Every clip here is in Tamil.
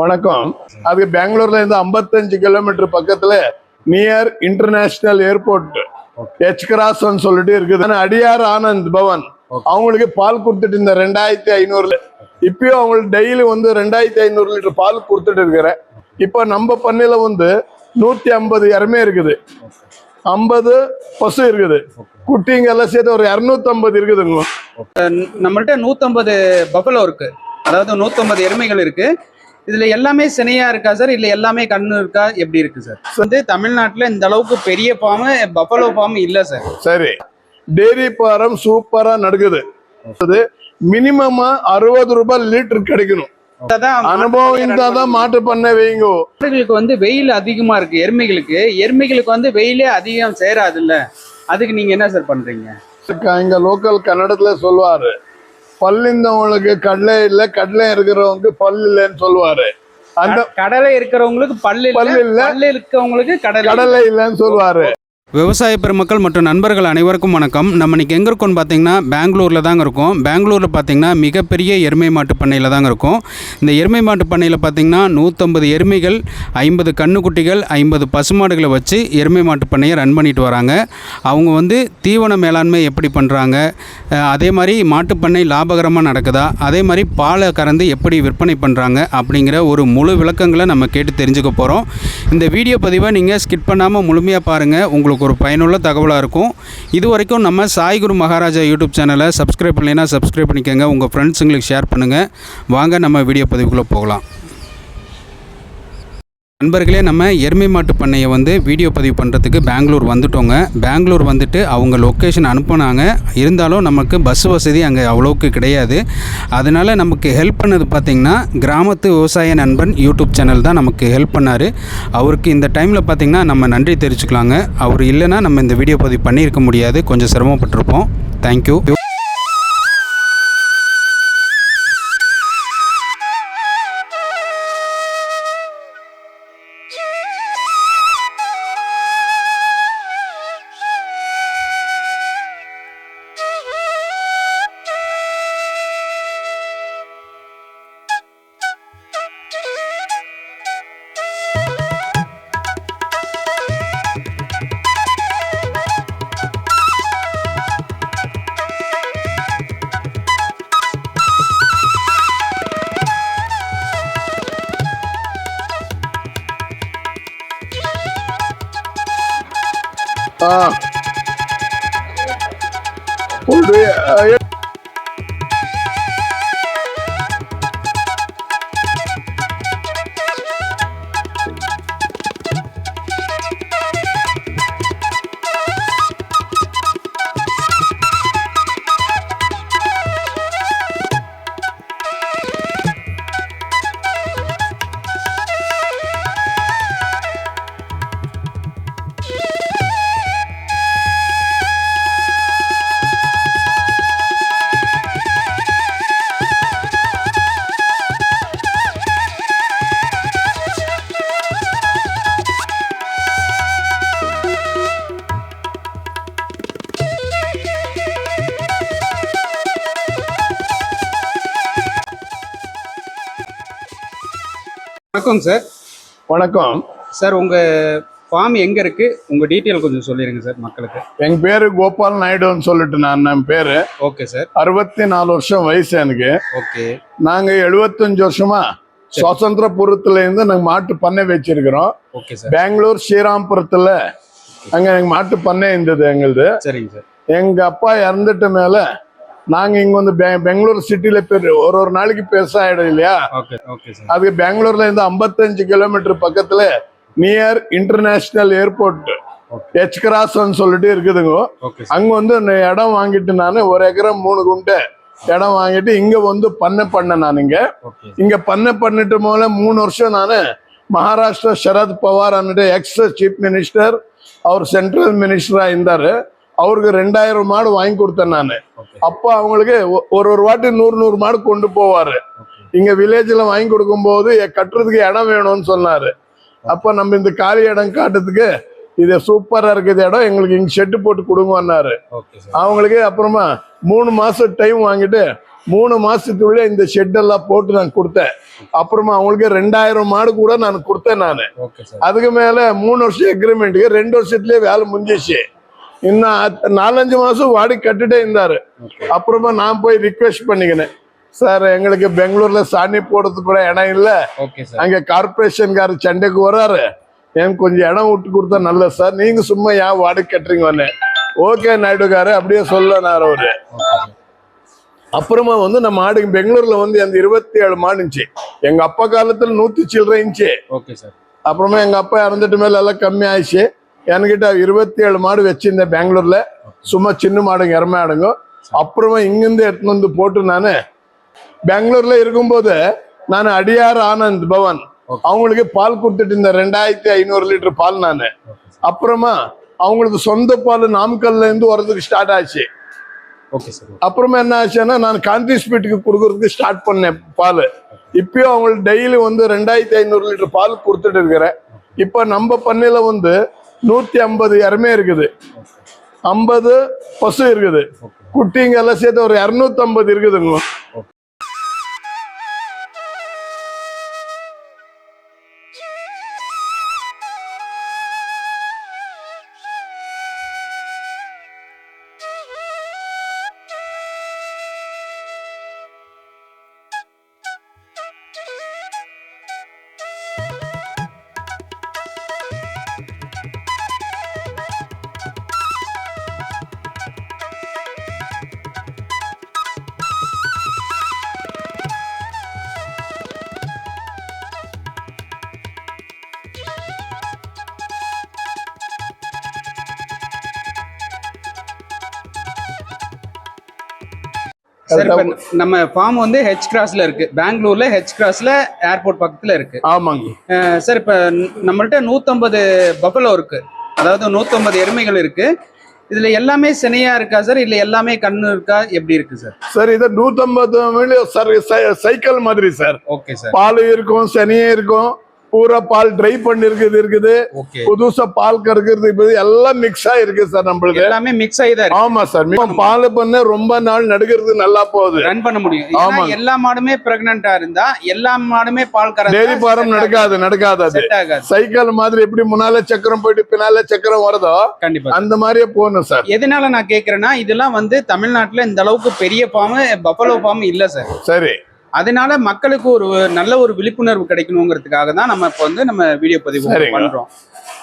வணக்கம். அது பெங்களூர்ல இருந்து 55 கிலோமீட்டர் பக்கத்துல near international airport H cross சொல்லிட்டு இருக்குது. அடியார் ஆனந்த் பவன். அவங்களுக்கு பால் கொடுத்துட்டு இந்த ரெண்டாயிரத்தி ஐநூறுல. இப்பயும் அவங்களுக்கு டெய்லி வந்து ரெண்டாயிரத்தி ஐநூறு லிட்டர் பால் கொடுத்துட்டு இருக்கிறேன். இப்போ நம்ம பண்ணையில வந்து நூத்தி ஐம்பது இறமே இருக்குது. ஐம்பது பசு இருக்குது. குட்டிங்க எல்லாம் சேர்த்து ஒரு இரநூத்தி ஐம்பது இருக்குதுங்க நம்மள்ட்ட நூத்தம்பது பஃபலோ இருக்கு. அதாவது நூத்தம்பது எருமைகள் இருக்கு. இதுல எல்லாமே சினையா இருக்கா சார் இல்ல எல்லாமே கண்ணு இருக்கா? எப்படி இருக்கு சார் வந்து தமிழ்நாட்டுல இந்த அளவுக்கு பெரிய ஃபார்ம் பஃபலோ ஃபார்ம் இல்ல சார். சரி டெய்ரி பாரம் சூப்பரா நடக்குது மினிமமா அறுபது ரூபாய் லிட்டர் கிடைக்கணும். அனுபவம் இருந்தாதான் தான் மாட்டு பண்ண வைங்க. மாடுகளுக்கு வந்து வெயில் அதிகமா இருக்கு எருமைகளுக்கு. எருமைகளுக்கு வந்து வெயிலே அதிகம் சேராது இல்ல அதுக்கு நீங்க என்ன சார் பண்றீங்க? இங்க லோக்கல் கன்னடத்துல சொல்லுவாரு பல்லிந்தவங்களுக்கு கடலை இல்ல கடலை இருக்கிறவங்களுக்கு பல் இல்லைன்னு சொல்லுவாரு அந்த கடலை இருக்கிறவங்களுக்கு பல்லு பல்லு இல்ல இல்ல. பல்லு இருக்கவங்களுக்கு கடலை கடலை இல்லைன்னு சொல்லுவாரு விவசாய பெருமக்கள் மற்றும் நண்பர்கள் அனைவருக்கும் வணக்கம். நம்ம இன்றைக்கி எங்கே இருக்கோம்னு பார்த்தீங்கன்னா பெங்களூரில் தாங்க இருக்கோம். பெங்களூரில் பார்த்தீங்கன்னா மிகப்பெரிய எருமை மாட்டு பண்ணையில் தாங்க இருக்கும். இந்த எருமை மாட்டு பண்ணையில் பார்த்தீங்கன்னா நூற்றம்பது எருமைகள் ஐம்பது கண்ணுக்குட்டிகள் ஐம்பது பசுமாடுகளை வச்சு எருமை மாட்டு பண்ணையை ரன் பண்ணிட்டு வராங்க. அவங்க வந்து தீவன மேலாண்மை எப்படி பண்ணுறாங்க அதே மாதிரி மாட்டுப் பண்ணை லாபகரமாக நடக்குதா? அதே மாதிரி பாலை கறந்து எப்படி விற்பனை பண்ணுறாங்க அப்படிங்கிற ஒரு முழு விளக்கங்களை நம்ம கேட்டு தெரிஞ்சுக்க போகிறோம் இந்த வீடியோ பதிவை நீங்கள் ஸ்கிப் பண்ணாமல் முழுமையாக பாருங்கள் உங்களுக்கு ஒரு பயனுள்ள தகவலாக இருக்கும். இது வரைக்கும் நம்ம சாய்குரு மகாராஜா யூடியூப் சேனலை சப்ஸ்கிரைப் பண்ணலைன்னா சப்ஸ்கிரைப் பண்ணிக்கோங்க. உங்கள் ஃப்ரெண்ட்ஸுங்களுக்கு ஷேர் பண்ணுங்கள் வாங்க நம்ம வீடியோ பதிவுக்குள்ளே போகலாம். நண்பர்களே நம்ம எருமை மாட்டு பண்ணையை வந்து வீடியோ பதிவு பண்ணுறதுக்கு பெங்களூர் வந்துட்டோங்க. பெங்களூர் வந்துட்டு அவங்க லொக்கேஷன் அனுப்புனாங்க. இருந்தாலும் நமக்கு பஸ் வசதி அங்கே அவ்வளோக்கு கிடையாது. அதனால் நமக்கு ஹெல்ப் பண்ணது பார்த்திங்கன்னா கிராமத்து விவசாய நண்பன் யூடியூப் சேனல் தான் நமக்கு ஹெல்ப் பண்ணார். அவருக்கு இந்த டைமில் பார்த்திங்கன்னா நம்ம நன்றி தெரிவிச்சுக்கலாங்க. அவர் இல்லைன்னா நம்ம இந்த வீடியோ பதிவு பண்ணியிருக்க முடியாது. கொஞ்சம் சிரமப்பட்டிருப்போம். தேங்க்யூ வணக்கம் சார் வணக்கம். சார் உங்க ஃபார்ம் எங்க இருக்கு? உங்க டீட்டெயில் கொஞ்சம் சொல்லிருங்க சார் மக்களுக்கு. என் பேரு கோபால் நாயுடுன்னு சொல்லிட்டு நான் என் பேரு? ஓகே சார் அறுபத்தி நாலு வருஷம் வயசு எனக்கு. ஓகே நாங்க எழுபத்தஞ்சு வருஷமா சுதந்திரபுரத்துல இருந்து நாங்க மாட்டு பண்ணை வச்சிருக்கிறோம். ஓகே சார் பெங்களூர் ஸ்ரீராம்புரத்துல அங்க எங்க மாட்டு பண்ணை இருந்தது எங்களுது. சரிங்க சார் எங்க அப்பா இறந்துட்ட மேல நாங்க இங்க வந்து பெங்களூர் சிட்டில பேர் ஒரு ஒரு நாளைக்கு பெருசாயிடும் இல்லையா? Okay okay sir. அதுக்கு பெங்களூர்ல இருந்து 55 கிலோமீட்டர் பக்கத்துல near international airport H cross சொல்லிட்டு இருக்குதுங்க. அங்க வந்து இடம் வாங்கிட்டு நான் ஒரு ஏக்கரம் மூணு குண்டை இடம் வாங்கிட்டு இங்க வந்து பண்ணை பண்ணேன் நான் இங்க. இங்க பண்ணை பண்ணிட்டு போல மூணு வருஷம் நான் மகாராஷ்டிரா சரத் பவார் அன்னிட்டு எக்ஸ் சீஃப் மினிஸ்டர் அவர் சென்ட்ரல் மினிஸ்டரா இருந்தாரு. அவருக்கு ரெண்டாயிரம் மாடு வாங்கி கொடுத்தேன் நான். அப்போ அவங்களுக்கு ஒரு ஒரு வாட்டி நூறு நூறு மாடு கொண்டு போவாரு. இங்க வில்லேஜ்ல வாங்கி கொடுக்கும்போது எ- கட்டுறதுக்கு இடம் வேணும்னு சொன்னாரு. அப்ப நம்ம இந்த காலி இடம் காட்டுறதுக்கு இது சூப்பரா இருக்குது இடம். எங்களுக்கு இங்க ஷெட்டு போட்டு கொடுங்கன்னாரு அவங்களுக்கு அப்புறமா மூணு மாசம் டைம் வாங்கிட்டு மூணு மாசத்துக்குள்ள இந்த ஷெட் எல்லாம் போட்டு நான் கொடுத்தேன். அப்புறமா அவங்களுக்கு ரெண்டாயிரம் மாடு கூட நான் கொடுத்தேன் நான். அதுக்கு மேல மூணு வருஷம் அக்ரிமெண்ட்டுக்கு ரெண்டு வருஷத்துலயே வேலை முடிஞ்சிச்சு. இன்னும் நாலஞ்சு மாசம் வாடகை கட்டுட்டே இருந்தாரு. அப்புறமா நான் போய் ரிக்வெஸ்ட் பண்ணிக்கினேன். சார் எங்களுக்கு பெங்களூர்ல சாணி போடுறதுக்கு கூட இடம் இல்ல. ஓகே சார் அங்க கார்பரேஷன்காரர் சண்டைக்கு வராரு. எனக்கு கொஞ்சம் இடம் விட்டு கொடுத்தா நல்லது சார். நீங்க சும்மா ஏன் வாடகை கட்டுறீங்க ஓகே நாயுடுகாரு அப்படியே சொல்லனார் அவரு. அப்புறமா வந்து நம்ம மாடு பெங்களூர்ல வந்து அந்த இருபத்தி ஏழு மாடு இருந்துச்சு. எங்க அப்பா காலத்துல நூத்தி சில்லறை இருந்துச்சு. ஓகே சார் அப்புறமா எங்க அப்பா இறந்துட்டு மேல எல்லாம் கம்மி ஆயிடுச்சு என்கிட்ட இருபத்தி ஏழு மாடு வச்சிருந்தேன் பெங்களூர்ல. சும்மா சின்ன மாடுங்க இறமை ஆடுங்க அப்புறமா இங்கிருந்து எடுத்துன்னு வந்து போட்டு நானு பெங்களூர்ல இருக்கும்போது நான் அடியார் ஆனந்த் பவன். அவங்களுக்கு பால் கொடுத்துட்டு இருந்தேன். ரெண்டாயிரத்தி ஐநூறு லிட்டர் பால் நான். அப்புறமா அவங்களுக்கு சொந்த பால் நாமக்கல்ல இருந்து வரதுக்கு ஸ்டார்ட் ஆச்சு. அப்புறமா என்ன ஆச்சுன்னா நான் காந்தி ஸ்பீட்டுக்கு கொடுக்கறதுக்கு ஸ்டார்ட் பண்ணேன் பால். இப்பயும் அவங்களுக்கு டெய்லி வந்து ரெண்டாயிரத்தி ஐநூறு லிட்டர் பால் கொடுத்துட்டு இருக்கிறேன். இப்போ நம்ம பண்ணையில வந்து நூத்தி ஐம்பது இறமே இருக்குது. ஐம்பது பசு இருக்குது. குட்டிங்க எல்லாம் சேர்த்து ஒரு இரநூத்தம்பது இருக்குதுங்க. நம்ம ஃபார்ம் வந்து ஹெச் கிராஸ்ல இருக்கு. பெங்களூர்ல ஹெச் கிராஸ்ல ஏர்போர்ட் பக்கத்துல இருக்கு. ஆமாங்க. சார் இப்போ நம்மள்ட்ட நூற்றம்பது பஃபலோ இருக்கு. அதாவது நூற்றம்பது எருமைகள் இருக்கு. இதுல எல்லாமே சினையா இருக்கா சார் இல்ல எல்லாமே கண்ணு இருக்கா? எப்படி இருக்கு சார் சார் இது நூத்தம்பது சார் சைக்கிள் மாதிரி சார் ஓகே சார் பால் இருக்கும் சனியும் இருக்கும். பூரா பால் ட்ரை பண்ணி இருக்குது. இருக்குது புதுசா பால் கறக்கிறது இப்போ எல்லாம் மிக்ஸ் ஆயிருக்கு சார் நம்மளுக்கு. எல்லாமே மிக்ஸ் இருக்கு. ஆமா சார். பால் பண்ண ரொம்ப நாள் நடுக்கிறது நல்லா போகுது. ரன் பண்ண முடியும். ஆமாங்க. எல்லா மாடுமே பிரெக்னண்டா இருந்தா எல்லா மாடுமே பால் டெய்ரி ஃபார்ம் நடக்காது நடக்காது அது. சைக்கிள் மாதிரி எப்படி முன்னால சக்கரம் போயிட்டு பின்னால சக்கரம் வருதோ கண்டிப்பா அந்த மாதிரியே போகணும் சார். எதனால நான் கேக்குறேன்னா இதெல்லாம் வந்து தமிழ்நாட்டுல இந்த அளவுக்கு பெரிய ஃபார்ம் பஃபலோ ஃபார்ம் இல்ல சார். சரி. அதனால மக்களுக்கு ஒரு நல்ல ஒரு விழிப்புணர்வு கிடைக்கணுங்கிறதுக்காக தான் நம்ம இப்போ வந்து நம்ம வீடியோ பதிவு. பண்றோம்.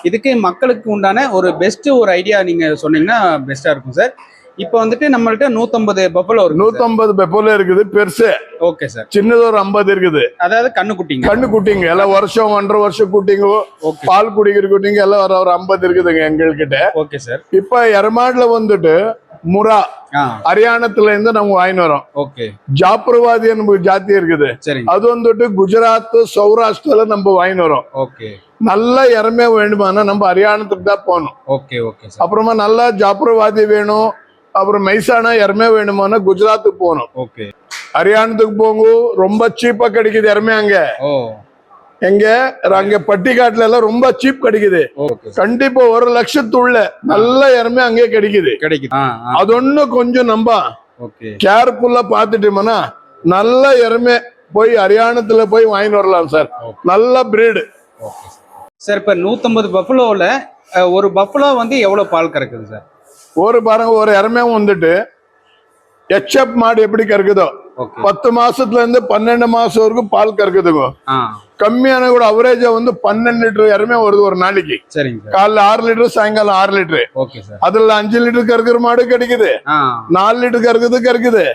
இதுக்கு மக்களுக்கு உண்டான ஒரு பெஸ்ட் ஒரு ஐடியா நீங்க சொன்னீங்கன்னா பெஸ்டா இருக்கும் சார் இப்போ வந்துட்டு நம்மள்ட்ட நூத்தம்பது பஃபலோ இருக்கு நூத்தம்பது பெப்போல இருக்குது பெருசு. ஓகே சார் சின்னது ஒரு ஐம்பது இருக்குது. அதாவது கண்ணு குட்டிங்க. கண்ணு குட்டிங்க. எல்லாம் வருஷம் ஒன்றரை வருஷம் குட்டிங்க. பால் குடிக்கிற குட்டிங்க எல்லாம் ஒரு ஒரு ஐம்பது இருக்குதுங்க எங்ககிட்ட ஓகே சார் இப்ப எரமாடுல வந்துட்டு முரா ஹரியானத்துல இருந்து நம்ம வாங்கிட்டு வரோம். ஓகே. ஜாப்ரவாதி நமக்கு ஜாதி இருக்குது. அது வந்துட்டு குஜராத் சௌராஷ்டிரால நம்ம வாங்கிட்டு வரோம். ஓகே. நல்ல இறமையா வேண்டுமானா நம்ம ஹரியானத்துக்கு தான் போகணும். Okay okay sir. அப்புறமா நல்லா ஜாப்ரவாதி வேணும். அப்புறம் மைசானா இறமையா வேணுமானா குஜராத்துக்கு போகணும். ஓகே. ஹரியானத்துக்கு போங்க. ரொம்ப சீப்பா கிடைக்குது இறமே அங்க. எங்க? அங்க பட்டிக்காட்டுல எல்லாம் ரொம்ப சீப் கிடைக்குது. கண்டிப்பா ஒரு லட்சத்துள்ள நல்ல இறமே அங்கே கிடைக்குது. கிடைக்குது. அது ஒண்ணு கொஞ்சம் நம்ப. கேர்ஃபுல்லா பாத்துட்டோம்னா நல்ல இறமே போய் ஹரியானத்துல போய் வாங்கிட்டு வரலாம் சார் நல்ல பிரீடு சார் இப்போ நூற்றம்பது பஃபலோவில் ஒரு பஃபலோ வந்து எவ்வளோ பால் கறக்குது சார் ஒரு பாருங்க ஒரு இறமே வந்துட்டு எச்எப் மாடு எப்படி கறக்குதோ பத்து மாசத்துல இருந்து பன்னெண்டு மாசம் வரைக்கும் பால் கறக்குதுங்க. கம்மியான கூட அவரேஜா வந்து பன்னெண்டு லிட்டர் இறமே வருது ஒரு நாளைக்கு. காலைல ஆறு லிட்டர் சாயங்காலம் ஆறு லிட்டர். அதுல அஞ்சு லிட்டர் கறக்குற மாடு கிடைக்குது. நாலு லிட்டர் கறக்குது. கறக்குது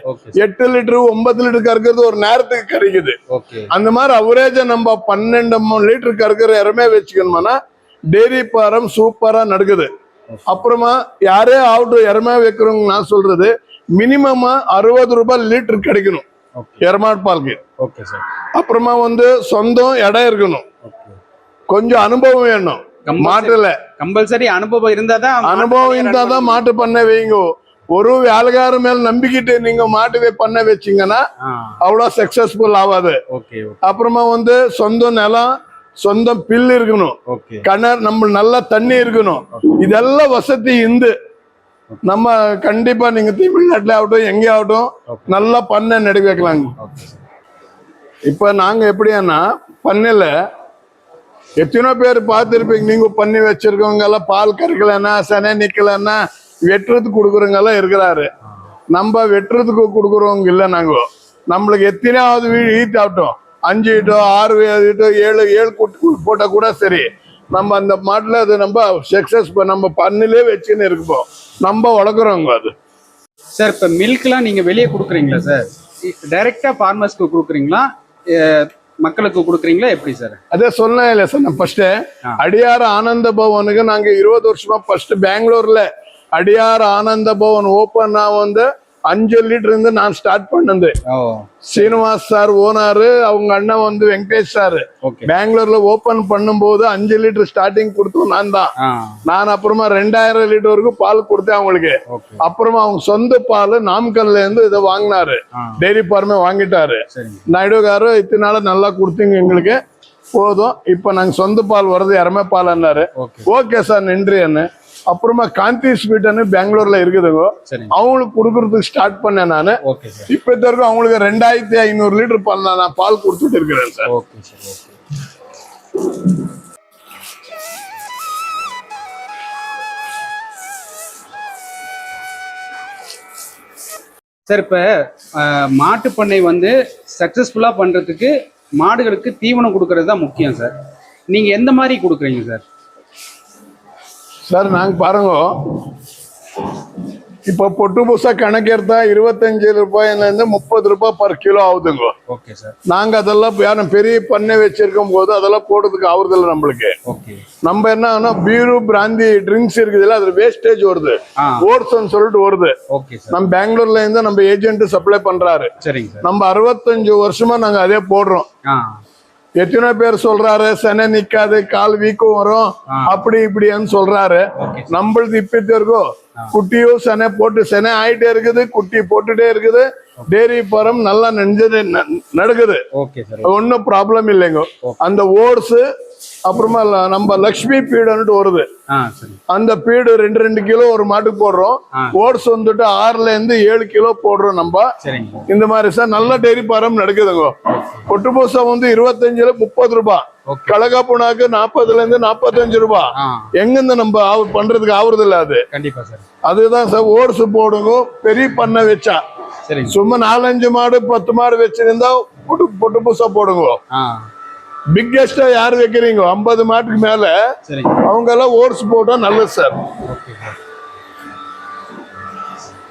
எட்டு லிட்டர் ஒன்பது லிட்டர் கறக்குறது ஒரு நேரத்துக்கு கிடைக்குது அந்த மாதிரி அவரேஜா நம்ம பன்னெண்டு லிட்டர் கறக்குற இறமே வச்சுக்கணும்னா டெய்ரி பாரம் சூப்பரா நடக்குது. அப்புறமா யாரே ஆகட்டும் இறமே வைக்கிறவங்க நான் சொல்றது மினிமமா அறுபது ரூபாய் லிட்டர் கிடைக்கணும். எரமாடு பாலுக்கு ஓகே சார் அப்புறமா வந்து சொந்தம் இடம் இருக்கணும். கொஞ்சம் அனுபவம் வேணும். மாட்டுல. கம்பல்சரி அனுபவம் இருந்தா தான் அனுபவம் இருந்தா தான் மாட்டு பண்ண வைங்க. ஒரு வேலைக்கார மேல நம்பிக்கிட்டு நீங்க மாட்டு பண்ண வச்சீங்கன்னா அவ்வளவு சக்சஸ்ஃபுல் ஆகாது ஓகே அப்புறமா வந்து சொந்த நிலம் சொந்தம் பில் இருக்கணும். கிணறு நம்ம நல்ல தண்ணி இருக்கணும். இதெல்லாம் வசதி இந்து. நம்ம கண்டிப்பா நீங்க தமிழ்நாட்டுல ஆகட்டும் எங்கே ஆகட்டும் நல்லா பண்ணை நடி வைக்கலாங்க இப்ப நாங்க எப்படியானா பண்ணையில எத்தனையோ பேர் பார்த்துருப்பீங்க. நீங்க பண்ணி வச்சிருக்கவங்க எல்லாம் பால் கறக்கலன்னா சனை நிக்கலன்னா வெட்டுறதுக்கு கொடுக்குறவங்க எல்லாம் இருக்கிறாரு. நம்ம வெட்டுறதுக்கு கொடுக்குறவங்க இல்லை நாங்க. நம்மளுக்கு எத்தனையாவது வீடு ஈட் ஆகட்டும். அஞ்சு ஈட்டோ ஆறு ஈட்டோ ஏழு ஏழு குட்டி போட்டா கூட சரி. நம்ம அந்த மாட்டில் அது நம்ம சக்ஸஸ் நம்ம பண்ணிலே வச்சுன்னு இருக்கோம் நம்ம வளர்க்குறோங்க அது. சார் இப்போ மில்க்லாம் நீங்கள் வெளியே கொடுக்குறீங்களா சார் டைரெக்டாக ஃபார்மர்ஸ்க்கு கொடுக்குறீங்களா மக்களுக்கு கொடுக்குறீங்களா எப்படி சார் அதே சொன்னேன் இல்லை சார் நான் ஃபர்ஸ்ட்டு அடியார் ஆனந்த பவனுக்கு நாங்கள் இருபது வருஷமாக ஃபர்ஸ்ட் பெங்களூரில் அடியார் ஆனந்த பவன் ஓப்பன் ஆக வந்து அஞ்சு லிட்டர் இருந்து நான் ஸ்டார்ட் பண்ணது. சீனிவாஸ் சார் ஓனாரு அவங்க அண்ணன் வந்து வெங்கடேஷ் சார் பெங்களூர்ல ஓபன் பண்ணும்போது அஞ்சு லிட்டர் ஸ்டார்டிங் கொடுத்தோம் நான் தான். நான் அப்புறமா ரெண்டாயிரம் லிட்டர் வரைக்கும் பால் கொடுத்தேன் அவங்களுக்கு. அப்புறமா அவங்க சொந்த பால் நாமக்கல்ல இருந்து இதை வாங்கினாரு. டெய்ரி ஃபார்மே வாங்கிட்டாரு. சரிங்க. நாயுடு காரு இத்தனை நாள் நல்லா கொடுத்தீங்க எங்களுக்கு. போதும். இப்போ நாங்கள் சொந்த பால் வருது எருமை பால்னாரு ஓகே. ஓகே சார் நன்றி என்ன அப்புறமா காந்தி ஸ்வீட்னு பெங்களூர்ல இருக்குதுங்க. அவங்களுக்கு கொடுக்கறதுக்கு ஸ்டார்ட் பண்ணேன் நான். இப்போ வரைக்கும் அவங்களுக்கு ரெண்டாயிரத்தி ஐநூறு லிட்டர் பால் நான் பால் கொடுத்துட்டு இருக்கிறேன் சார். சார் இப்போ மாட்டுப் பண்ணை வந்து சக்ஸஸ்ஃபுல்லாக பண்ணுறதுக்கு மாடுகளுக்கு தீவனம் கொடுக்கறது தான் முக்கியம் சார். நீங்கள் எந்த மாதிரி கொடுக்குறீங்க சார்? சார் நாங்கள் பாருங்க. இப்போ பொட்டு பூசா கணக்கு எடுத்தா இருபத்தஞ்சு ரூபாயிலேருந்து முப்பது ரூபாய் பர் கிலோ ஆகுதுங்க. Okay sir. நாங்கள் அதெல்லாம் யாரும் பெரிய பண்ணை வச்சிருக்கும் போது அதெல்லாம் போடுறதுக்கு ஆகுறதில்ல நம்மளுக்கு. நம்ம என்ன பீரு பிராந்தி ட்ரிங்க்ஸ் இருக்குதுல்ல அதுல வேஸ்டேஜ் வருது. ஓட்ஸ்ன்னு சொல்லிட்டு வருது. நம்ம பெங்களூர்ல இருந்து நம்ம ஏஜென்ட் சப்ளை பண்றாரு. நம்ம அறுபத்தஞ்சு வருஷமா நாங்க அதே போடுறோம். எத்தனை பேர் சொல்றாரு செனை நிக்காது கால் வீக்கம் வரும். அப்படி இப்படின்னு சொல்றாரு. நம்மளுது இப்பத்தி இருக்கும். குட்டியும் செனை போட்டு செனை ஆயிட்டே இருக்குது குட்டி போட்டுட்டே இருக்குது. டெய்ரி பரம் நல்லா நெஞ்சது நடக்குது ஒன்றும் ப்ராப்ளம் இல்லைங்க. அந்த ஓட்ஸ் அப்புறமா நம்ம லக்ஷ்மி பீடுன்னுட்டு வருது. அந்த பீடு ரெண்டு ரெண்டு கிலோ ஒரு மாட்டுக்கு போடுறோம். ஓட்ஸ் வந்துட்டு ஆறுல இருந்து ஏழு கிலோ போடுறோம் நம்ம. இந்த மாதிரி சார் நல்ல டெய்ரி பாரம் நடக்குதுங்க. பொட்டு பூசா வந்து இருபத்தஞ்சுல முப்பது ரூபாய் கலகா புண்ணாக்கு நாற்பதுல இருந்து நாற்பத்தஞ்சு ரூபாய் எங்கிருந்து நம்ம ஆவு- பண்றதுக்கு ஆகுறது இல்ல அது. சார். அதுதான் சார் ஓட்ஸ் போடுங்க. பெரிய பண்ணை வச்சா. சும்மா நாலஞ்சு மாடு பத்து மாடு வச்சிருந்தா பொட்டு பொட்டு பூசா போடுங்க பிக்கெஸ்டா யார் வைக்கிறீங்க? ஐம்பது மாட்டுக்கு மேல அவங்க எல்லாம் ஓட்ஸ் போட்டா நல்லது சார்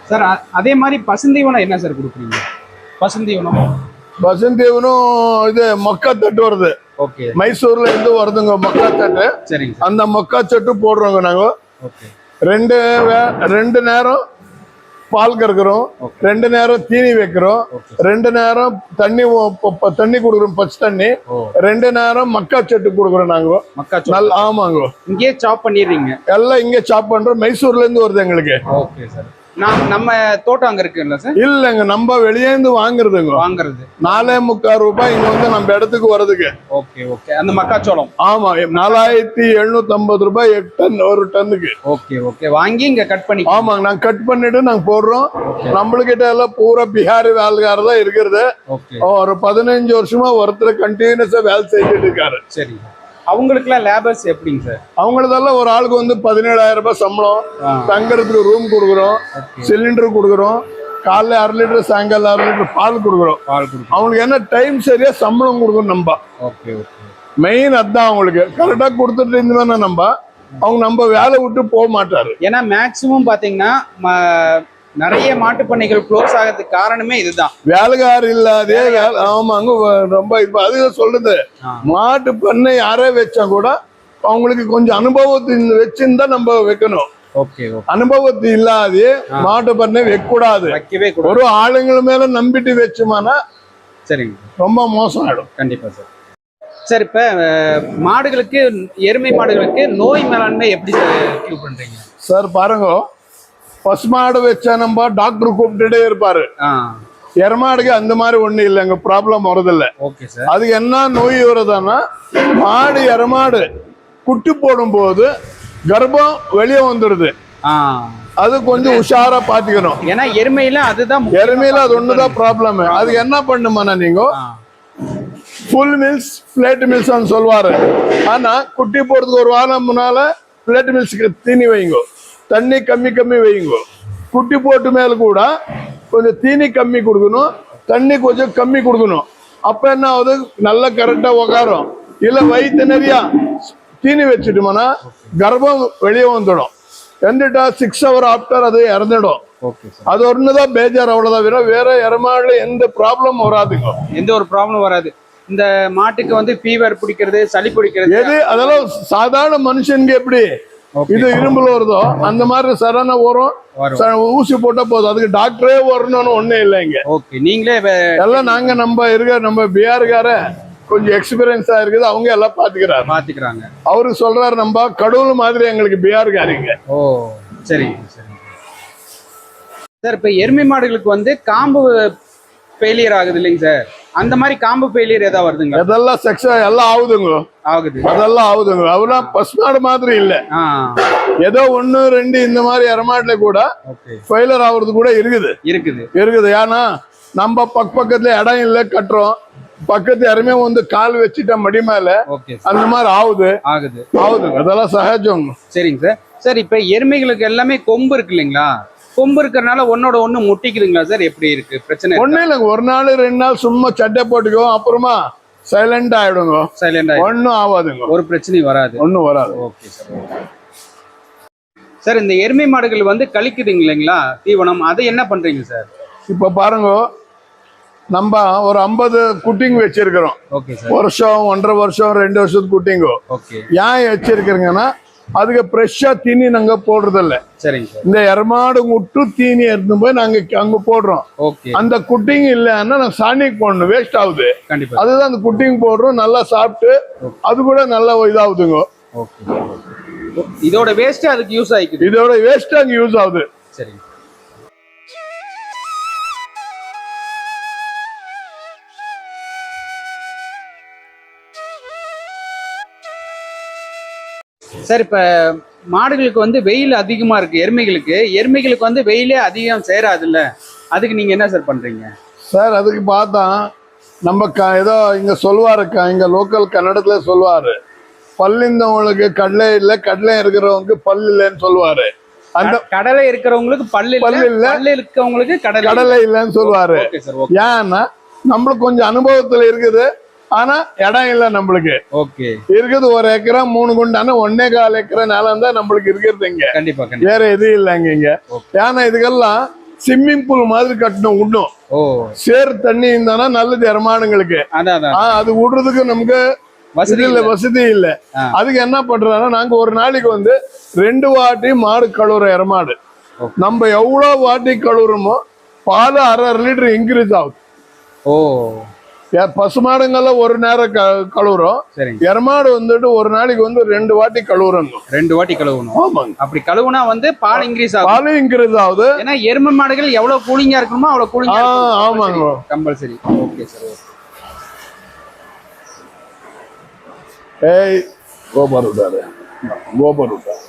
சார் அதே மாதிரி பசுந்தீவனம் என்ன சார் கொடுக்குறீங்க? பசுந்தீவனம். வசந்தேவனும் இது மக்கா தட்டு வருது. ஓகே மைசூர்ல இருந்து வருதுங்க மக்கா தட்டு அந்த மக்கா சட்டு போடுறோங்க நாங்க. ரெண்டு ரெண்டு நேரம் பால் கறக்குறோம். ரெண்டு நேரம் தீனி வைக்கிறோம். ரெண்டு நேரம் தண்ணி தண்ணி கொடுக்குறோம் பச்சை தண்ணி. ரெண்டு நேரம் மக்கா சட்டு கொடுக்குறோம் நாங்க. மக்காச்சோளம் நல்ல ஆமாங்க. இங்கேயே சாப் பண்ணிடுறீங்க. எல்லாம் இங்க சாப் பண்றோம். மைசூர்ல இருந்து வருது எங்களுக்கு. ஓகே சார் நம்ம தோட்டம் அங்க இருக்குல்ல சார்? இல்லைங்க நம்ம வெளியே இருந்து வாங்குறதுங்க. வாங்குறது. நாலே முக்கால் ரூபாய் இங்க வந்து நம்ம இடத்துக்கு வருதுக்கு ஓகே ஓகே. அந்த மக்காச்சோளம்? ஆமா நாலாயிரத்தி எழுநூத்தி ஐம்பது ரூபாய் எட்டு டன் ஒரு டன்னுக்கு. Okay okay. வாங்கி இங்க கட் பண்ணி ஆமாங்க நாங்க கட் பண்ணிட்டு நாங்க போடுறோம். நம்மளுக்கிட்ட எல்லாம் பூரா பிஹாரி வேலைக்காரர் தான் இருக்கிறது. ஒரு பதினஞ்சு வருஷமா ஒருத்தர் கண்டினியூஸா வேலை செஞ்சுட்டு இருக்காரு. சரி. அவங்களுக்குலாம் லேபர்ஸ் எப்படிங்க சார்? அவங்களதெல்லாம் ஒரு ஆளுக்கு வந்து பதினேழாயிரம் ரூபாய் சம்பளம். தங்கறதுக்கு ரூம் கொடுக்குறோம். சிலிண்டர் கொடுக்குறோம். காலைல அரை லிட்டர் சாயங்காலம் அரை லிட்டர் பால் கொடுக்குறோம். பால் கொடுக்கும் அவங்களுக்கு என்ன டைம் சரியா சம்பளம் கொடுக்கணும் நம்ம ஓகே ஓகே மெயின் அதான் அவங்களுக்கு. கரெக்டா கொடுத்துட்டு இருந்தோம்னா நம்ம அவங்க நம்ம வேலை விட்டு போக மாட்டாரு. ஏன்னா மேக்சிமம் பாத்தீங்கன்னா ம- நிறைய மாட்டுப் பண்ணைகள் க்ளோஸ் ஆகிறதுக்கு காரணமே இதுதான். வேலைக்காரர் இல்லாதே ஆமாங்க ரொம்ப இப்ப அதுதான் சொல்றது. மாட்டு பண்ணை யாரே வச்சா கூட அவங்களுக்கு கொஞ்சம் அனுபவத்தின் வச்சிருந்தா நம்ம வைக்கணும். அனுபவத்து இல்லாதே மாட்டு பண்ணை வைக்கக்கூடாது. ஒரு ஆளுங்கள மேல நம்பிட்டு வச்சோம்னா சரிங்க. ரொம்ப மோசம் ஆயிடும் கண்டிப்பா சார். சார் இப்ப மாடுகளுக்கு எருமை மாடுகளுக்கு நோய் மேலாண்மை எப்படி சார் பண்றீங்க? சார் பாருங்க. பசுமாடு வச்சா நம்ம டாக்டர் கூப்பிட்டுட்டே இருப்பாரு. எருமாடுக்கு அந்த மாதிரி ஒண்ணு இல்லைங்க ப்ராப்ளம் வரதில்லை அதுக்கு என்ன நோய் வருதுன்னா மாடு எருமாடு குட்டி போடும்போது கர்ப்பம் வெளியே வந்துடுது அது கொஞ்சம் உஷாரா பாத்துக்கணும். ஏன்னா எருமையில அதுதான் எருமையில அது ஒண்ணுதான் ப்ராப்ளம் அதுக்கு என்ன பண்ணுமாண்ணா நீங்க? ஃபுல் மில்ஸ் பிளேட் மில்ஸ் சொல்லுவாரு. ஆனா குட்டி போறதுக்கு ஒரு வாரம் முன்னால பிளேட் மில்ஸ்க்கு தீனி வைங்க. தண்ணி கம்மி கம்மி வைங்க. குட்டி போட்டு மேல கூட கொஞ்சம் தீனி கம்மி கொடுக்கணும். தண்ணி கொஞ்சம் கம்மி கொடுக்கணும். அப்ப என்ன ஆகுது? நல்லா கரெக்டா உக்காரும். இல்ல வயிற்று நிறையா தீனி வச்சுட்டோம்னா கர்ப்பம் வெளியே வந்துடும். வந்துட்டா சிக்ஸ் ஹவர் ஆஃப்டர் அது இறந்துடும். அது ஒண்ணுதான் பேஜார் அவ்வளவுதான். வேற வேற எருமாடுல எந்த ப்ராப்ளம் வராதுங்க. எந்த ஒரு ப்ராப்ளம் வராது. இந்த மாட்டுக்கு வந்து ஃபீவர் பிடிக்கிறது சளி பிடிக்கிறது. எது? அதெல்லாம் சாதாரண மனுஷனுக்கு எப்படி. இது இரும்புல வருதோ அந்த மாதிரி சரண வரும். வரும். ச- ஊசி போட்டா போதும். அதுக்கு டாக்டரே வரணும்னு ஒண்ணும் இல்லை இங்க. ஓகே நீங்களே எல்லாம் நாங்க நம்ம இருக்க நம்ம பிஆர்கார கொஞ்சம் எக்ஸ்பீரியன்ஸா இருக்குது. அவங்க எல்லாம் பாத்துக்கிறாரு பாத்துக்கிறாங்க. அவரு சொல்றாரு நம்ம கடவுள் மாதிரி எங்களுக்கு பிஆர்காரிங்க. ஓ சரிங்க சரிங்க சார் இப்போ எருமை மாடுகளுக்கு வந்து காம்பு ஃபெயிலியர் ஆகுது இல்லைங்க சார் அந்த மாதிரி காம்பு ஃபெயிலியர் ஏதாவது வருதுங்களா? இதெல்லாம் செக்ஸ் எல்லாம் ஆகுதுங்க ஆகுது. அதெல்லாம் ஆகுதுங்க அவெல்லாம் பசுமாடு மாதிரி இல்ல. ஏதோ ஒண்ணு ரெண்டு இந்த மாதிரி எரமாட்டுல கூட ஓகே ஃபெயிலர் ஆகுறது கூட இருக்குது. இருக்குது. இருக்குது. ஏன்னா நம்ம பக்க பக்கத்துல இடம் இல்லை கட்டுறோம். பக்கத்து யாருமே வந்து கால் வச்சுட்ட மடி மேல அந்த மாதிரி ஆகுது. ஆகுது. ஆகுதுங்க அதெல்லாம் சகஜம். சரிங்க சார் சார் இப்போ எருமைகளுக்கு எல்லாமே கொம்பு இருக்கு இல்லைங்களா? கொம்பு இருக்கிறனால ஒன்னோட ஒண்ணு முட்டிக்குதுங்களா சார்? எப்படி இருக்கு? பிரச்சனை ஒண்ணும் இல்லைங்க. ஒரு நாள் ரெண்டு நாள் சும்மா சட்டை போட்டுக்கோ அப்புறமா சைலண்ட் ஆயிடுங்க. சைலண்டா ஒண்ணும் ஆகாதுங்க ஒரு பிரச்சனையும் வராது. ஒண்ணும் வராது. ஓகே சார் சார் இந்த எருமை மாடுகள் வந்து கழிக்குதுங்க இல்லைங்களா? தீவனம். அதை என்ன பண்றீங்க சார் இப்ப பாருங்க. நம்ம ஒரு ஐம்பது குட்டிங் வச்சிருக்கிறோம். வருஷம் ஒன்றரை வருஷம் ரெண்டு வருஷத்துக்கு குட்டிங்கோ. ஏன் வச்சிருக்கிறீங்கன்னா அதுக்கு ஃப்ரெஷ்ஷா தீனி நாங்க போடுறது இல்ல சரிங்க சார். இந்த எரமாடு முட்டு தீனி எடுத்து போய் நாங்க அங்க போடுறோம். அந்த குட்டிங் இல்லைன்னா நான் சாணிக்கு போடணும் வேஸ்ட் ஆகுது. அதுதான் அந்த குட்டிங் போடுறோம் நல்லா சாப்பிட்டு அது கூட நல்லா இதாகுதுங்க. இதோட வேஸ்ட் அதுக்கு யூஸ் ஆயிக்குது இதோட வேஸ்ட் அங்க யூஸ் ஆகுது. சரிங்க. சார் இப்ப மாடுகளுக்கு வந்து வெயில் அதிகமா இருக்கு எருமைகளுக்கு. எருமைகளுக்கு வந்து வெயிலே அதிகம் சேராது இல்ல அதுக்கு நீங்க என்ன சார் பண்றீங்க? சார் அதுக்கு பார்த்தா நம்ம க ஏதோ இங்க சொல்லுவாரு இங்க லோக்கல் கன்னடத்துல சொல்லுவாரு. பல்லிந்தவங்களுக்கு கடலை இல்லை கடலை இருக்கிறவங்களுக்கு பல் இல்லைன்னு சொல்லுவாரு. அந்த கடலை இருக்கிறவங்களுக்கு பல்லு பல்லு இல்ல. பல்லு இருக்கவங்களுக்கு கடலை கடலை இல்லைன்னு சொல்லுவாரு. ஏன்னா நம்மளுக்கு கொஞ்சம் அனுபவத்துல இருக்குது. ஆனா இடம் இல்லை நம்மளுக்கு. ஓகே. இருக்குது ஒரு ஏக்கரா மூணு குண்டான ஒன்னே கால் ஏக்கரா நிலம் தான் நம்மளுக்கு இருக்கிறது இங்க. கண்டிப்பா வேற எதுவும் இல்லைங்க இங்க. ஏன்னா இதுக்கெல்லாம் ஸ்விம்மிங் பூல் மாதிரி கட்டணும் விடணும் ஓ. சேர் தண்ணி இருந்தானா நல்லது ஆ, அது விடுறதுக்கு நமக்கு வசதி இல்ல. வசதி இல்ல. அதுக்கு என்ன பண்றாங்கன்னா நாங்க ஒரு நாளைக்கு வந்து ரெண்டு வாட்டி மாடு கழுவுற Okay. நம்ம எவ்வளவு வாட்டி கழுவுறோமோ பால் அரை அரை லிட்டர் இன்க்ரீஸ் ஆகுது ஓ. ஏ, பசுமாடுங்கெல்லாம் ஒரு நேரம் கழுவுறோம். எரமாடு வந்துட்டு ஒரு நாளைக்கு வந்து ரெண்டு வாட்டி கழுவுறோங்க. ரெண்டு வாட்டி கழுவணும். ஆமாங்க. அப்படி கழுவுனா வந்து பால் இன்க்ரீஸ் ஆகும். பாலும் இன்க்ரீஸ் ஆகுது. ஏன்னா எருமை மாடுகள் எவ்வளவு கூலிங்கா இருக்கணுமோ அவ்வளவு கூலிங்கா ஆமாங்க. கம்பல்சரி. ஓகே சார் ஏய் கோபர் விட்டாரு. கோபர் விட்டாரு.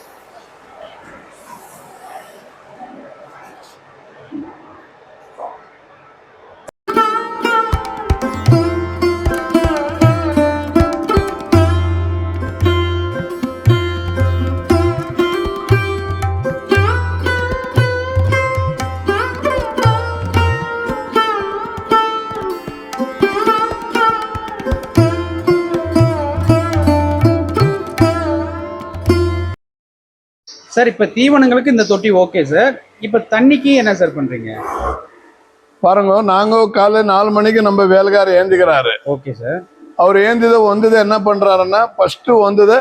சார் இப்ப தீவனங்களுக்கு இந்த தொட்டி ஓகே சார். இப்ப தண்ணிக்கு என்ன சார் பண்றீங்க? பாருங்க நாங்க காலை நாலு மணிக்கு நம்ம வேலைக்கார ஏந்திக்கிறாரு. Okay sir. அவர் ஏந்தித வந்தது என்ன பண்றாருன்னா ஃபர்ஸ்ட் வந்தது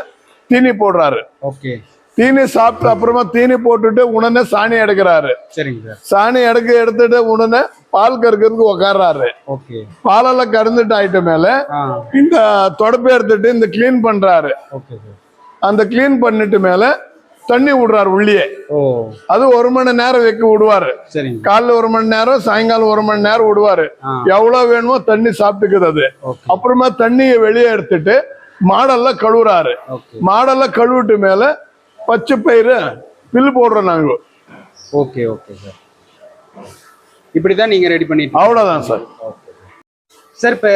தீனி போடுறாரு. ஓகே தீனி சாப்பிட்டு அப்புறமா தீனி போட்டுட்டு உடனே சாணி எடுக்கிறாரு. சரிங்க சார். சாணி எடுக்க எடுத்துட்டு உடனே பால் கறக்கிறதுக்கு உக்காடுறாரு ஓகே பாலெல்லாம் கறந்துட்டு ஆயிட்ட மேல இந்த தொடப்பை எடுத்துட்டு இந்த க்ளீன் பண்றாரு. Okay sir. அந்த க்ளீன் பண்ணிட்டு மேல தண்ணி விடுறாரு உள்ளியே. ஓ. அது ஒரு மணி நேரம் வைக்க விடுவாரு. காலைல ஒரு மணி நேரம் சாயங்காலம் ஒரு மணி நேரம் விடுவாரு. எவ்வளவு வேணுமோ தண்ணி சாப்பிட்டுக்குது அது. அப்புறமா தண்ணியை வெளியே எடுத்துட்டு மாடெல்லாம் கழுவுறாரு. மாடெல்லாம் கழுவிட்டு மேல பச்சை பயிறு பில்லு போடுறோம் நாங்க. Okay okay sir. இப்படி தான் நீங்கள் ரெடி பண்ணிட்டு அவ்வளவுதான் சார். சார் இப்போ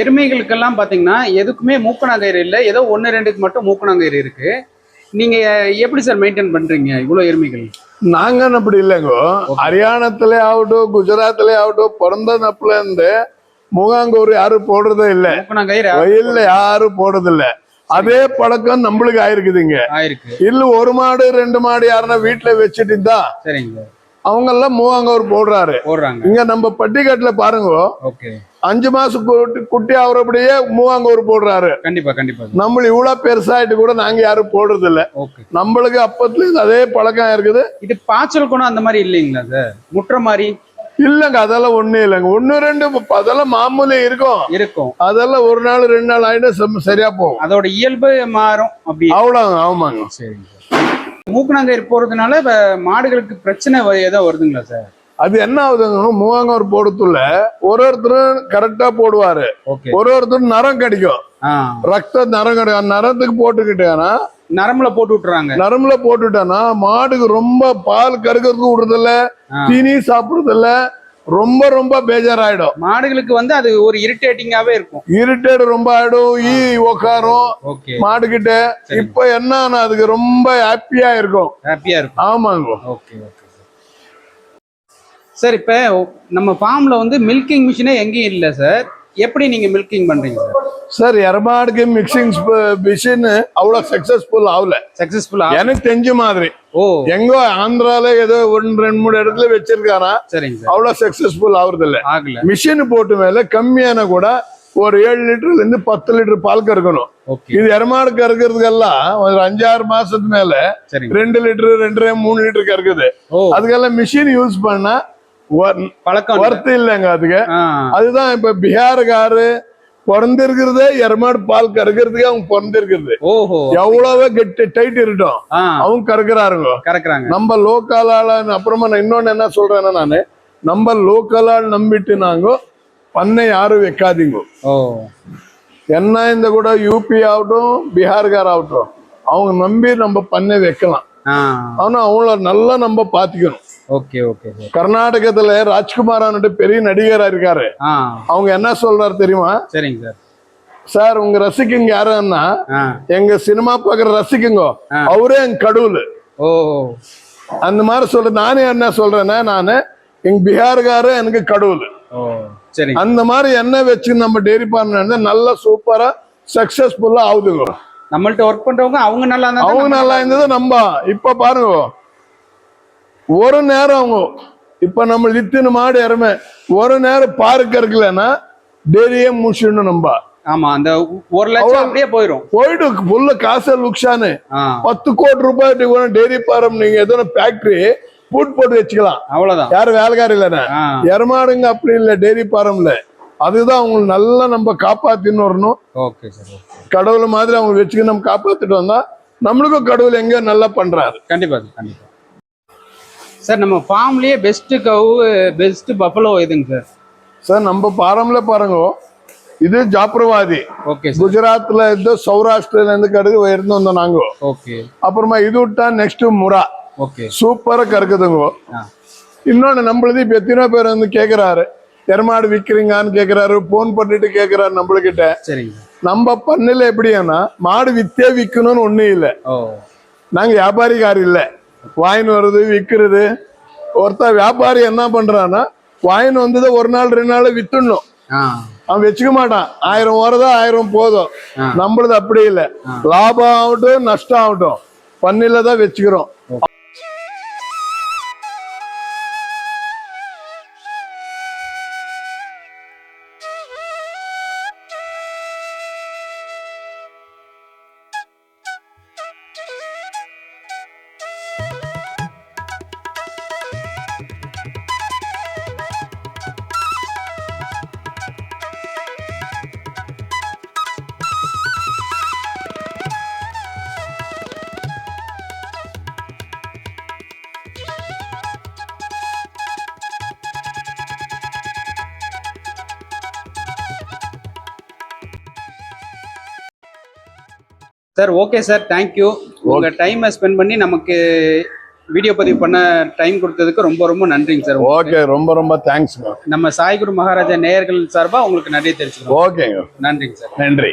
எருமைகளுக்கெல்லாம் பார்த்தீங்கன்னா எதுக்குமே மூக்கணாங்கயிறு இல்லை. ஏதோ ஒன்று ரெண்டுக்கு மட்டும் மூக்கணாங்கயிறு இருக்கு. நீங்கள் எப்படி சார் மெயின்டைன் பண்ணுறீங்க இவ்வளோ எருமைகள். நாங்க அப்படி இல்லைங்க. ஹரியானத்திலே ஆகட்டும் குஜராத்லயே ஆகட்டும் பிறந்த நப்புல இருந்து முகாங்கூர் யாரும் போடுறதே இல்ல. வயல்ல யாரும் போடுறது இல்ல அதே பழக்கம் நம்மளுக்கு ஆயிருக்குதுங்க. ஆயிருக்கு. இல்ல ஒரு மாடு ரெண்டு மாடு யாருன்னா வீட்டுல வச்சுட்டு சார் அவங்க எல்லாம் மூவாங்கூர் போடுறாரு. போடுறாங்க. இங்க நம்ம பட்டிக்காட்டுல பாருங்க. அஞ்சு மாசம் குட்டி- ஆகுறபடியே மூவாங்கூர் போடுறாரு. கண்டிப்பா கண்டிப்பா. நம்ம இவ்வளவு பெருசாயிட்டு கூட நாங்க யாரும் போடுறது இல்ல நம்மளுக்கு அப்பத்துல அதே பழக்கம் இருக்குது. இது பாய்ச்சல் குணம் அந்த மாதிரி இல்லைங்களா சார் முட்டுற மாதிரி? இல்லங்க அதெல்லாம் ஒண்ணு இல்லைங்க. ஒண்ணு ரெண்டு அதெல்லாம் மாமூலி இருக்கும். இருக்கும். அதெல்லாம் ஒரு நாள் ரெண்டு நாள் செம்ம சரியா போகும். அதோட இயல்பு மாறும் அப்படி. அவ்வளவு ஆமாங்க. சரிங்க சார். மூக்கணாங்கயிறு போறதுனால மாடுகளுக்கு பிரச்சனை ஏதோ வருதுங்களா சார்? அது என்ன ஆகுதுங்க மூவாங்கூர் போடுறதுல ஒரு ஒருத்தரும் கரெக்டா போடுவாரு. ஒரு ஒருத்தரும் நரம் கிடைக்கும். ரத்த நரம் கிடைக்கும். நரத்துக்கு போட்டுக்கிட்டேன்னா நரம்புல போட்டு விட்டுறாங்க. நரம்புல போட்டுட்டேன்னா மாடுக்கு ரொம்ப பால் கறக்கிறதுக்கு விடுறதில்ல. தீனி சாப்பிடுறதில்ல ரொம்ப ரொம்ப பேஜாராயிடும். மாடுகளுக்கு வந்து அது ஒரு இரிட்டேட்டிங்காவே இருக்கும். இரிட்டேட் ரொம்ப ஆயிடும். ஈ உக்காரும். மாடுகிட்ட இப்ப என்ன அதுக்கு ரொம்ப ஹாப்பியா இருக்கும். ஹாப்பியா இருக்கும். ஆமாங்க. ஓகே ஓகே சார் இப்போ நம்ம ஃபார்ம்ல வந்து மில்கிங் மிஷினே எங்கேயும் இல்லை சார் எப்படி நீங்க மில்கிங் பண்றீங்க சார் சார் எரமாடுக்கு மிக்சிங் மிஷின் அவ்வளவு சக்சஸ்ஃபுல் ஆகல. சக்சஸ்ஃபுல்லா எனக்கு தெரிஞ்ச மாதிரி. ஓ. எங்கோ ஆந்திரால ஏதோ ஒன்று ரெண்டு மூணு இடத்துல வச்சிருக்காரா? சரிங்க சார் அவ்வளவு சக்சஸ்ஃபுல் ஆகுறது இல்ல ஆகல. மிஷின் போட்டு மேல கம்மியான கூட ஒரு ஏழு லிட்டர்ல இருந்து பத்து லிட்டர் பால் கறக்கணும். இது எரமாடு கறக்கிறதுக்கெல்லாம் ஒரு அஞ்சாறு மாசத்து மேல ரெண்டு லிட்டர் ரெண்டரை மூணு லிட்டர் கறக்குது. அதுக்கெல்லாம் மிஷின் யூஸ் பண்ணா பழக்கம். ஒர்த்து இல்லைங்க அதுக்கு. அதுதான் இப்ப பீகாருக்காரு பிறந்திருக்கிறதே எருமாடு பால் கறக்கிறதுக்கு அவங்க பிறந்திருக்கிறது. எவ்வளவு கெட்டு டைட் இருக்கட்டும் ஆ. அவங்க கறக்குறாருங்க கறக்குறாங்க. நம்ம லோக்கல் ஆள அப்புறமா நான் இன்னொன்னு என்ன சொல்றேன்னா நானு நம்ம லோக்கல் ஆள் நம்பிட்டு நாங்க பண்ணை யாரும் வைக்காதீங்க. என்ன இந்த கூட யூபி ஆகட்டும் பீகார்கார் ஆகட்டும் அவங்க நம்பி நம்ம பண்ணை வைக்கலாம். ஆனா அவங்கள நல்லா நம்ம பாத்துக்கணும். ஓகே ஓகே சார் கர்நாடகத்துல ராஜ்குமாரான்ட்டு பெரிய நடிகரா இருக்காரு. அவங்க என்ன சொல்றாரு தெரியுமா? சரிங்க சார். சார் உங்க ரசிக்குங்க யாருன்னா எங்க சினிமா பாக்குற ரசிக்குங்க. அவரே எங்க கடவுள். ஓ. அந்த மாதிரி சொல்ற நானே என்ன சொல்றேன்னா நானு எங்க பீகார்காரு எனக்கு கடவுள். சரிங்க. அந்த மாதிரி என்ன வச்சு நம்ம டெய்ரி பண்ண நல்லா சூப்பரா சக்சஸ்ஃபுல்லா ஆகுதுங்க. நம்மள்ட்ட ஒர்க் பண்றவங்க அவங்க நல்லா அவங்க நல்லா இருந்தது நம்ம இப்ப பாருங்க ஒரு நேரம் அவங்க இப்ப நம்ம லித்தின மாடு இறமை ஒரு நேரம் பார்க்க இருக்கலன்னா டெய்ரியே முடிச்சிடணும் நம்ம ஆமா அந்த ஒரு லட்சம் அப்படியே போயிடும் போயிட்டு ஃபுல்லு காசு லுக்ஷானு. பத்து கோடி ரூபாய் டெய்ரி ஃபார்ம் நீங்க எதோ ஃபேக்டரி பூட் போட்டு வச்சுக்கலாம். அவ்வளவுதான். யாரும் வேலைக்கார இல்லைன்னா ஆ. எருமாடுங்க அப்படி இல்லை டெய்ரி ஃபார்ம்ல அதுதான் அவங்களுக்கு நல்லா நம்ம காப்பாத்தின்னு வரணும். ஓகே கடவுள் மாதிரி அவங்க வச்சுக்க நம்ம காப்பாத்திட்டு வந்தா நம்மளுக்கும் கடவுள் எங்கேயோ நல்லா பண்றாரு. கண்டிப்பா கண்டிப்பா. சார் நம்ம ஃபார்ம்லயே பெஸ்ட் கவு பெஸ்ட் பஃபலோ எதுங்க சார்? சார் நம்ம பாரம்பரிய பாருங்க. இது ஜாப்ரவாதி. ஓகே குஜராத்ல இருந்து சௌராஷ்டிரில இருந்து கடுகு இருந்து வந்தோம் நாங்க. ஓகே அப்புறமா இது விட்டா நெக்ஸ்ட் முரா ஓகே சூப்பரா கறக்குதுங்க. இன்னொன்னு நம்மளது இப்ப எத்தனை பேர் வந்து கேக்குறாரு. எருமாடு விக்கிறீங்கன்னு கேக்குறாரு. போன் பண்ணிட்டு கேக்குறாரு நம்மளுக்கிட்ட. நம்ம பண்ணல எப்படின்னா மாடு வித்தே விக்கணும்னு ஒண்ணு இல்ல. நாங்க வியாபாரிக்கார் இல்ல. வாயின் வருது விக்கிறது. ஒருத்தன் வியாபாரி என்ன பண்றான்னா வாயின் வந்ததை ஒரு நாள் ரெண்டு நாள் வித்துடணும். அவன் வச்சுக்க மாட்டான். ஆயிரம் வருதா ஆயிரம் போதும். நம்மளது அப்படி இல்ல. லாபம் ஆகட்டும் நஷ்டம் ஆகட்டும். பண்ணில தான் வச்சுக்கிறோம். சார் ஓகே சார் தேங்க்யூ உங்க டைமை ஸ்பெண்ட் பண்ணி நமக்கு வீடியோ பதிவு பண்ண டைம் கொடுத்ததுக்கு ரொம்ப ரொம்ப நன்றிங்க சார் ஓகே ரொம்ப ரொம்ப தேங்க்ஸ்ங்க நம்ம சாய்குரு மகாராஜா நேயர்கள் சார்பா உங்களுக்கு நன்றி தெரிவிச்சுக்கிறோம். ஓகேங்க நன்றிங்க சார் நன்றி.